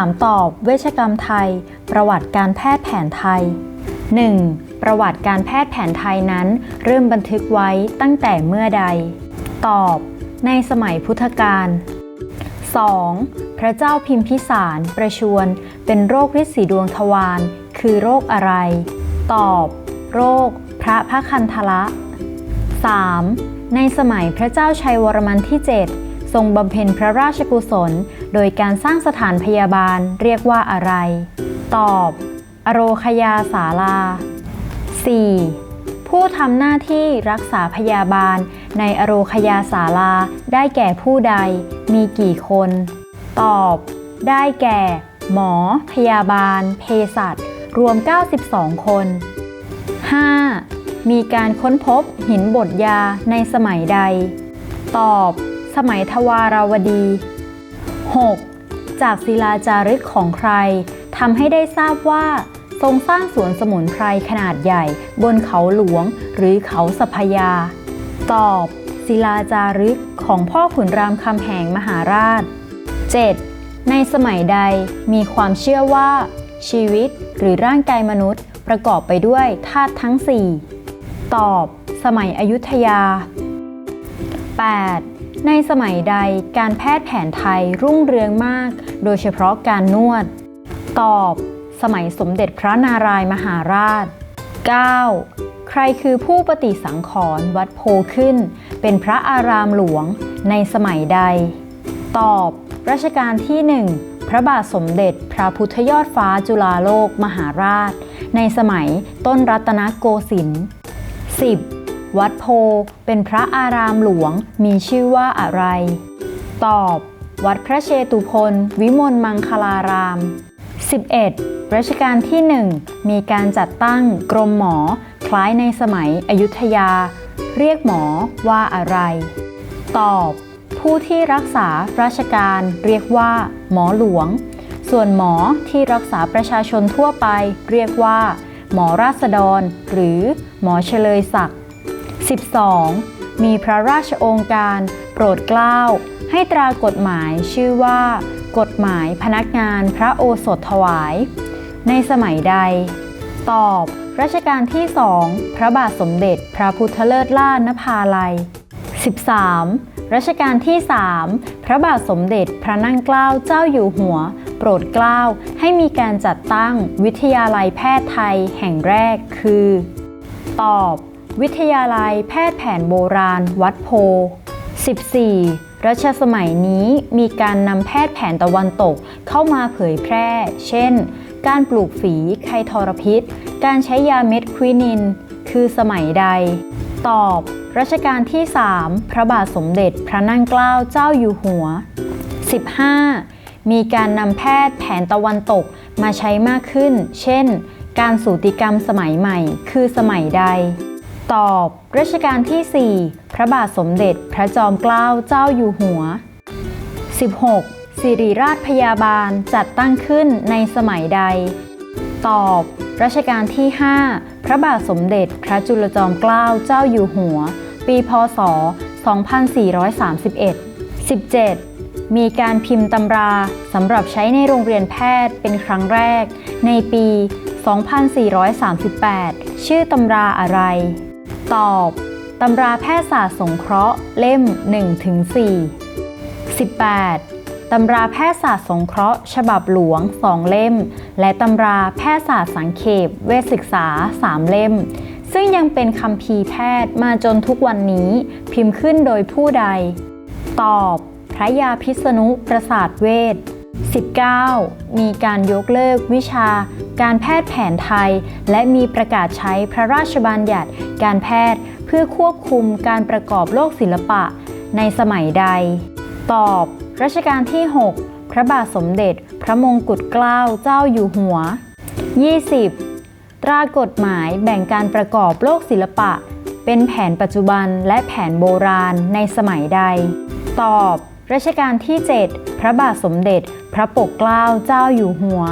ามตอบเวชกรรมไทย ประวัติการแพทย์แผนไทย 1. ประวัติการแพทย์แผนไทยนั้น เริ่มบันทึกไว้ตั้งแต่เมื่อใด ตอบ ในสมัยพุทธกาล 2. พระเจ้าพิมพิสารประชวรเป็นโรคฤทธิ์สีดวงทวาร คือโรคอะไร ตอบ โรค พระพะคันธละ 3. ในสมัยพระเจ้าชัยวรมันที่ 7 ทรงบำเพ็ญพระราชกุศล โดยการสร้างสถานพยาบาลเรียกว่าอะไร ตอบ อโรคยาสาลา 4. ผู้ทำหน้าที่รักษาพยาบาลในอโรคยาสาลาได้แก่ผู้ใด มีกี่คน ตอบ ได้แก่ หมอ พยาบาล เภสัชรวม 92 คน 5. มีการค้นพบหินบดยาในสมัยใด ตอบ สมัยทวาราวดี 6. จากศิลาจารึกของใครทำให้ได้ทราบว่า ทรงสร้างสวนสมุนไพรขนาดใหญ่ บนเขาหลวงหรือเขาสัพยา ตอบ ศิลาจารึกของพ่อขุนรามคำแหงมหาราช 7. ในสมัยใดมีความเชื่อว่า ชีวิตหรือร่างกายมนุษย์ ประกอบไปด้วยธาตุทั้ง 4 ตอบ สมัยอยุธยา 8. ในสมัยใดการแพทย์แผนไทยรุ่งเรืองมาก โดยเฉพาะการนวด ตอบ สมัยสมเด็จพระนารายมหาราช 9. ใครคือผู้ปฏิสังขรณ์วัดโพขึ้น เป็นพระอารามหลวงในสมัยใด ตอบ รัชกาลที่1พระบาทสมเด็จพระพุทธยอดฟ้าจุฬาโลกมหาราช ในสมัยต้นรัตนโกสินทร์ 10. วัดโพเป็นพระอารามหลวงมีชื่อว่าอะไร ตอบ วัดพระเชตุพนวิมลมังคลาราม 11. รัชกาลที่ 1 มีการจัดตั้งกรมหมอ คล้ายในสมัยอยุธยา เรียกหมอว่าอะไร ตอบ ผู้ที่รักษาราชการเรียกว่า หมอหลวง ส่วนหมอที่รักษาประชาชนทั่วไป เรียกว่า หมอราษฎร หรือหมอเฉลยศักดิ์ 12. มีพระราชองการโปรดเกล้า ให้ตรากฎหมายชื่อว่า กฎหมายพนักงานพระโอสถถวาย ในสมัยใด ตอบ รัชกาลที่สองพระบาทสมเด็จพระพุทธเลิศล่านภาลัย 13. รัชกาลที่3พระบาทสมเด็จพระนั่งเกล้าเจ้าอยู่หัว โปรดเกล้าให้มีการจัดตั้งวิทยาลัยแพทย์ไทยแห่งแรกคือ ตอบ วิทยาลัยแพทย์แผนโบราณ วัดโพ 14. รัชสมัยนี้มีการนำแพทย์แผนตะวันตกเข้ามาเผยแพร่ เช่น การปลูกฝีไข้ทรพิษ การใช้ยาเม็ดควินิน คือสมัยใด ตอบ รัชกาลที่ 3 พระบาทสมเด็จพระนั่งเกล้าเจ้าอยู่หัว 15. มีการนำแพทย์แผนตะวันตกมาใช้มากขึ้น เช่น การสูติกรรมสมัยใหม่ คือสมัยใด ตอบรัชกาลที่ 4 พระบาทสมเด็จพระจอมเกล้าเจ้าอยู่หัว 16. สิริราชพยาบาลจัดตั้งขึ้นในสมัยใด ตอบรัชกาลที่ 5 พระบาทสมเด็จพระจุลจอมเกล้าเจ้าอยู่หัว ปีพศ 2431 17. มีการพิมพ์ตำราสำหรับใช้ในโรงเรียนแพทย์เป็นครั้งแรก ในปี 2438 ชื่อตำราอะไร ตอบตำราแพทยศาสตร์สงเคราะห์เล่ม 1-4 18. ตำราแพทยศาสตร์สงเคราะห์ ฉบับหลวง 2 เล่ม และตำราแพทยศาสตร์สังเขปเวชศึกษา 3 เล่ม ซึ่งยังเป็นคำพีแพทย์มาจนทุกวันนี้ พิมพ์ขึ้นโดยผู้ใด ตอบ พระยาพิษณุประสาทเวท 19. มีการยกเลิกวิชา การแพทย์แผนไทย และมีประกาศใช้พระราชบัญญัติ การแพทย์เพื่อควบคุมการประกอบโลกศิลปะ ในสมัยใด ตอบ รัชกาลที่ 6 พระบาทสมเด็จ พระมงกุฎเกล้าเจ้าอยู่หัว 20. ตรากฎหมายแบ่งการประกอบโลกศิลปะ เป็นแผนปัจจุบันและแผนโบราณในสมัยใด ตอบรัชกาลที่ 7 พระบาทสมเด็จ พระปกเกล้าเจ้าอยู่หัว